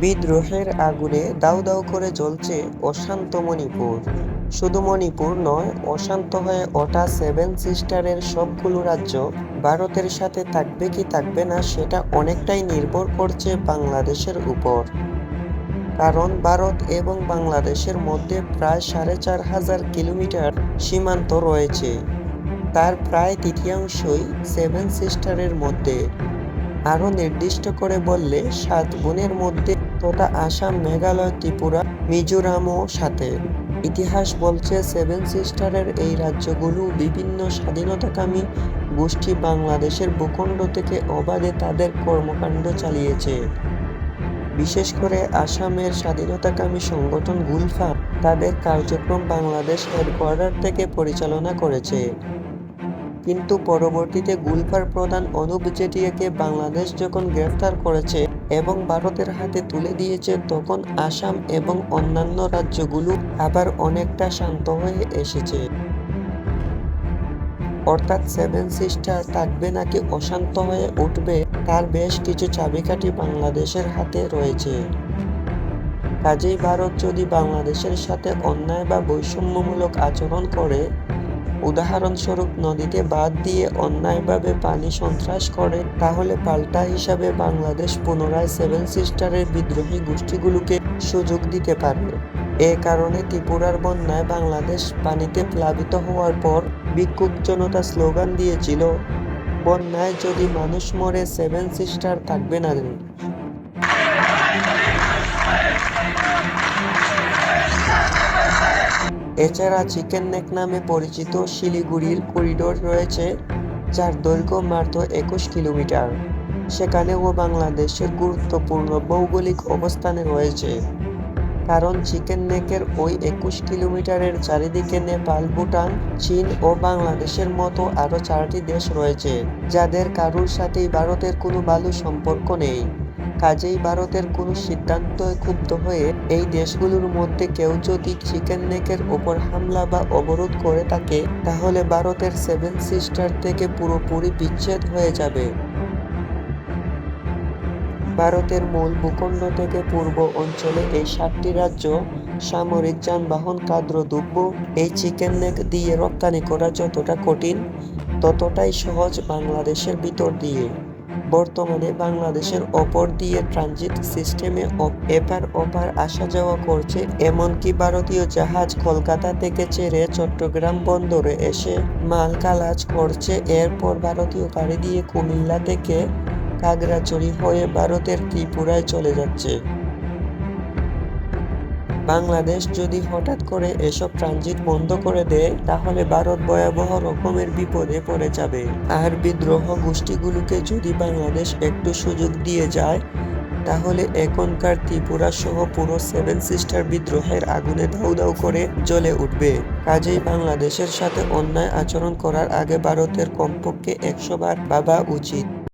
বিদ্রোহের আগুনে দাউ দাউ করে জ্বলছে অশান্ত মণিপুর। শুধু মণিপুর নয়, অশান্ত হয়ে ওঠা সেভেন সিস্টারের সবগুলো রাজ্য ভারতের সাথে থাকবে কি থাকবে না সেটা অনেকটাই নির্ভর করছে বাংলাদেশের উপর। কারণ ভারত এবং বাংলাদেশের মধ্যে প্রায় সাড়ে চার হাজার কিলোমিটার সীমান্ত রয়েছে। তার প্রায় তৃতীয়াংশই সেভেন সিস্টারের মধ্যে। আরও নির্দিষ্ট করে বললে, সাত বোনের মধ্যে তথা আসাম, মেঘালয়, ত্রিপুরা, মিজোরামও সাথে। ইতিহাস বলছে, সেভেন সিস্টারের এই রাজ্যগুলো বিভিন্ন স্বাধীনতাকামী গোষ্ঠী বাংলাদেশের ভূখণ্ড থেকে অবাধে তাদের কর্মকাণ্ড চালিয়েছে। বিশেষ করে আসামের স্বাধীনতাকামী সংগঠন গুলফা তাদের কার্যক্রম বাংলাদেশ হেডকোয়ার্টার থেকে পরিচালনা করেছে। কিন্তু পরবর্তীতে গুলফার প্রধান অনুপ জেটিয়াকে বাংলাদেশ যখন গ্রেফতার করেছে এবং ভারতের হাতে তুলে দিয়েছে তখন আসাম এবং অন্যান্য রাজ্যগুলো আবার অনেকটা শান্ত হয়ে এসেছে। অর্থাৎ সেভেন সিস্টার থাকবে নাকি অশান্ত হয়ে উঠবে তার বেশ কিছু চাবিকাঠি বাংলাদেশের হাতে রয়েছে। কাজেই ভারত যদি বাংলাদেশের সাথে অন্যায় বা বৈষম্যমূলক আচরণ করে উদাহরণস্বরূপ নদীতে বাদ দিয়ে অন্যায়ভাবে পানি সন্ত্রাস করে, তাহলে পাল্টা হিসাবে বাংলাদেশ পুনরায় সেভেন সিস্টারের বিদ্রোহী গোষ্ঠীগুলোকে সুযোগ দিতে পারবে। এ কারণে ত্রিপুরার বন্যায় বাংলাদেশ পানিতে প্লাবিত হওয়ার পর বিক্ষুব্ধ জনতা স্লোগান দিয়েছিল, বন্যায় যদি মানুষ মরে, সেভেন সিস্টার থাকবে না এছাড়া চিকেন নেক নামে পরিচিত শিলিগুড়ির করিডোর রয়েছে, যার দৈর্ঘ্য মাত্র একুশ কিলোমিটার। সেখানেও বাংলাদেশের গুরুত্বপূর্ণ ভৌগোলিক অবস্থানে রয়েছে। কারণ চিকেন নেকের ওই একুশ কিলোমিটারের চারিদিকে নেপাল, ভুটান, চীন ও বাংলাদেশের মতো আরও চারটি দেশ রয়েছে, যাদের কারুর সাথেই ভারতের কোনো ভালো সম্পর্ক নেই। কাজেই ভারতের কোনো সিদ্ধান্ত ক্ষুব্ধ হয়ে এই দেশগুলোর মধ্যে কেউ যদি চিকেন নেকের ওপর হামলা বা অবরোধ করে থাকে, তাহলে ভারতের সেভেন সিস্টার থেকে পুরোপুরি বিচ্ছেদ হয়ে যাবে। ভারতের মূল ভূখণ্ড থেকে পূর্ব অঞ্চলে এই সাতটি রাজ্য, সামরিক যানবাহন, কাদ্র দ্রব্য এই চিকেন নেক দিয়ে রপ্তানি করা যতটা কঠিন, ততটাই সহজ বাংলাদেশের ভিতর দিয়ে। বর্তমানে বাংলাদেশের ওপর দিয়ে ট্রানজিট সিস্টেমে এপার ওপার আসা যাওয়া করছে, এমনকি ভারতীয় জাহাজ কলকাতা থেকে ছেড়ে চট্টগ্রাম বন্দরে এসে মাল কালাজ করছে। এরপর ভারতীয় গাড়ি দিয়ে কুমিল্লা থেকে খাগড়াছড়ি হয়ে ভারতের ত্রিপুরায় চলে যাচ্ছে। বাংলাদেশ যদি হঠাৎ করে এসব ট্রানজিট বন্ধ করে দেয়, তাহলে ভারত ভয়াবহ রকমের বিপদে পড়ে যাবে। আর বিদ্রোহ গোষ্ঠীগুলোকে যদি বাংলাদেশ একটু সুযোগ দিয়ে যায়, তাহলে এখনকার ত্রিপুরা সহ পুরো সেভেন সিস্টার বিদ্রোহের আগুনে দাউ দাউ করে জ্বলে উঠবে। কাজেই বাংলাদেশের সাথে অন্যায় আচরণ করার আগে ভারতের কমপক্ষে একশো বার ভাবা উচিত।